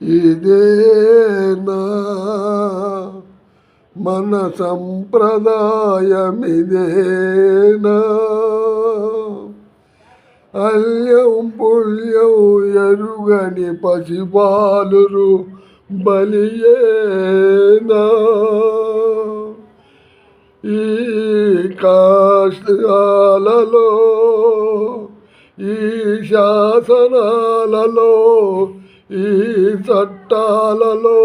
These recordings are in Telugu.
ఇదేనా మన సంప్రదాయమిదేనా అల్యం పుల్యం ఎరుగని పసిపాలురు బలియేనా ఈ కాష్టాలలో ఈ శాసనాలలో ఈ చట్టాలలో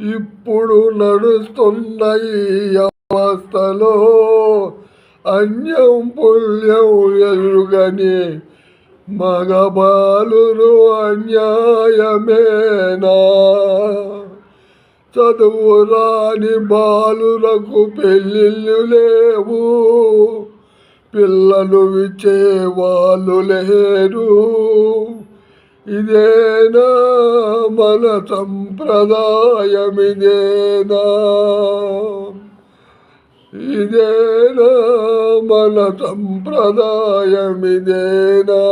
ఇప్పుడు నడుస్తున్న ఈ అవస్థలో అన్యం పుణ్యం ఎరుగని మగబాలురు అన్యాయమేనా? చదువు రాని బాలులకు పెళ్ళిళ్ళు లేవు. పిల్లలు ఇచ్చే వాళ్ళు లేరు. ఇదేనా మన సంప్రదాయమిదేనా? ఇదేనా మన సంప్రదాయమిదేనా?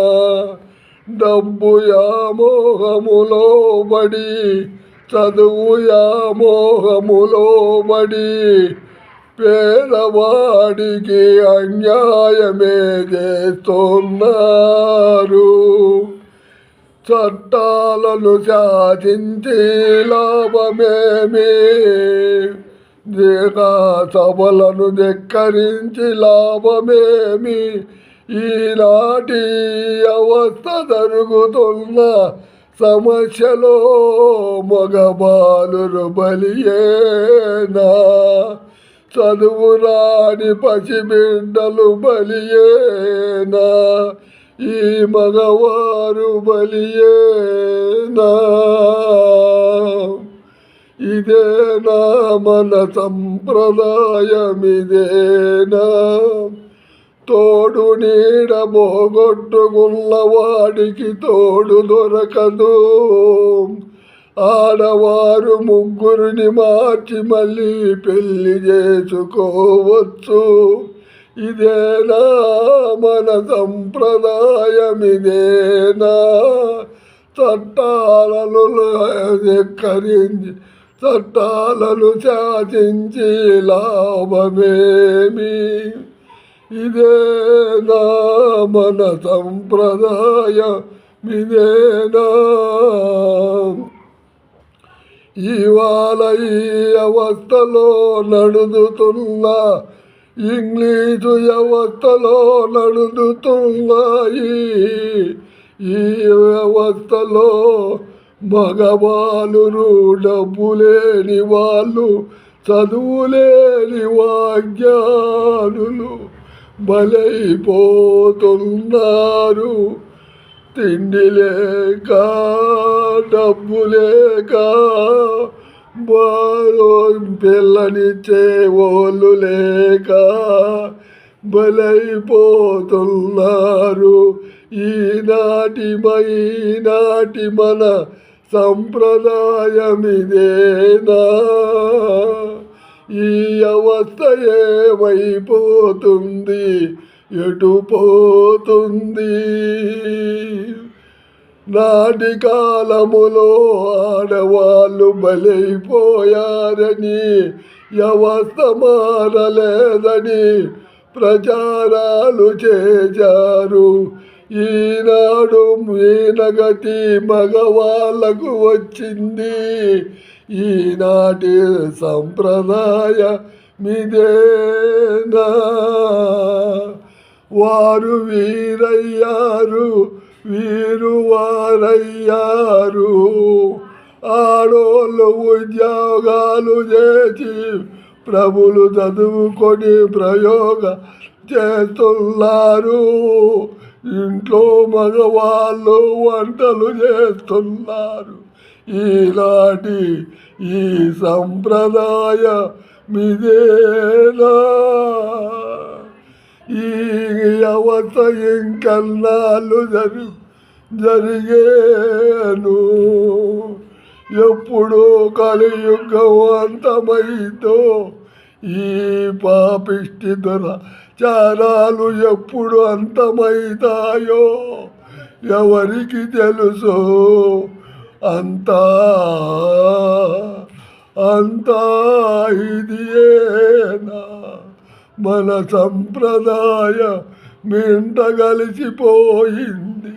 డబ్బు యామోహములో బడి చదువు యామోహములో బడి పేదవాడికి అన్యాయమే చేస్తున్నారు. చట్టాలను సాధించి లాభమేమి? దేగా సభలను ధిక్కరించి లాభమేమి? ఈనాటి అవస్థ జరుగుతున్న సమస్యలో మగబాలు బలియేనా? చదువు రాని పసిబిడ్డలు బలియేనా? ఈ మగవారు బలియేనా? ఇదేనా మన సంప్రదాయమిదేనా? తోడు నీడ పోగొట్టుకున్న వాడికి తోడు దొరకదు. ఆడవారు ముగ్గురిని మార్చి మళ్ళీ పెళ్ళి చేసుకోవచ్చు. ఇదేనా మన సంప్రదాయమిదేనా చట్టాలను ధిక్కరించి చట్టాలను శాసించి లాభమేమి? ఇదేనా మన సంప్రదాయమిదేనా ఇవాళ ఈ అవస్థలో నడుదుతున్నా ఇంగ్లీషు వ్యవస్థలో నడుతున్నాయి ఈ వ్యవస్థలో మగవాళ్ళు డబ్బు లేని వాళ్ళు చదువు లేని వాజ్ఞానులు బలైపోతున్నారు. తిండి లేక డబ్బు లేక పిల్లనిచ్చే వాళ్ళు లేక బలైపోతున్నారు. ఈనాటి ఈనాటి మన సంప్రదాయమిదేనా? ఈ అవస్థ ఏమైపోతుంది? ఎటు పోతుంది? నాటి కాలములో ఆడవాళ్ళు బలైపోయారని వ్యవస్థ మారలేదని ప్రచారాలు చేశారు. ఈనాడు మీనగతి మగవాళ్ళకు వచ్చింది. ఈనాటి సంప్రదాయ మిదేనా? వారు వీరయ్యారు. వీరు వారయ్యారు ఆడోళ్ళు ఉద్యోగాలు చేసి ప్రభులు చదువుకొని ప్రయోగ చేస్తున్నారు. ఇంట్లో మగవాళ్ళు వంటలు చేస్తున్నారు. ఈనాటి ఈ సంప్రదాయ మిదేనా ఈ అవత ఇంకన్నాళ్ళు జరి జరిగేను. ఎప్పుడు కలియుగం అంతమైతో ఈ పాపిష్టి చారాలు ఎప్పుడు అంతమైతాయో ఎవరికి తెలుసు అంతా అంతా ఇదియేనా మన సంప్రదాయ మింట కలిసిపోయింది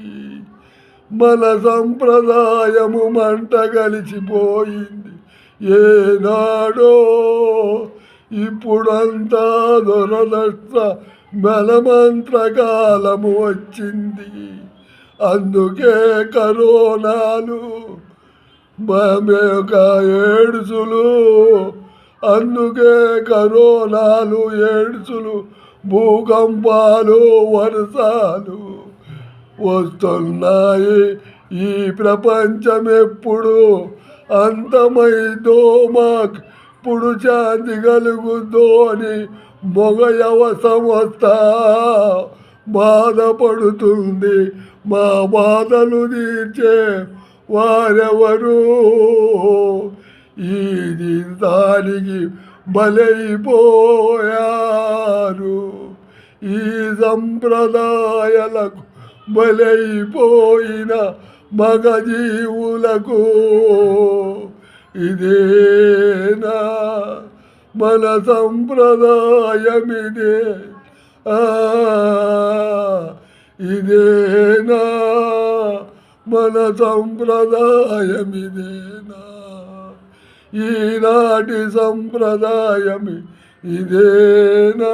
మన సంప్రదాయము మంట కలిసిపోయింది ఏనాడో ఇప్పుడంతా దొరదష్ట బలమంత్రకాలము వచ్చింది. అందుకే కరోనాలు యొక్క ఏడుసులు అందుకే కరోనాలు ఏడుసులు భూకంపాలు వర్షాలు వస్తున్నాయి. ఈ ప్రపంచం ఎప్పుడు అంతమైందో మాకు ఇప్పుడు శాంతి కలుగుద్దో అని మొగ సంస్థ బాధపడుతుంది. మా బాధలు తీర్చే వారెవరు? దానికి బలైపోయారు. ఈ సంప్రదాయాలకు బలైపోయిన మగజీవులకు ఇదేనా మన సంప్రదాయమిదే. ఆ, ఇదేనా మన సంప్రదాయమిదేనా ఈనాటి సంప్రదాయమి ఇదేనా?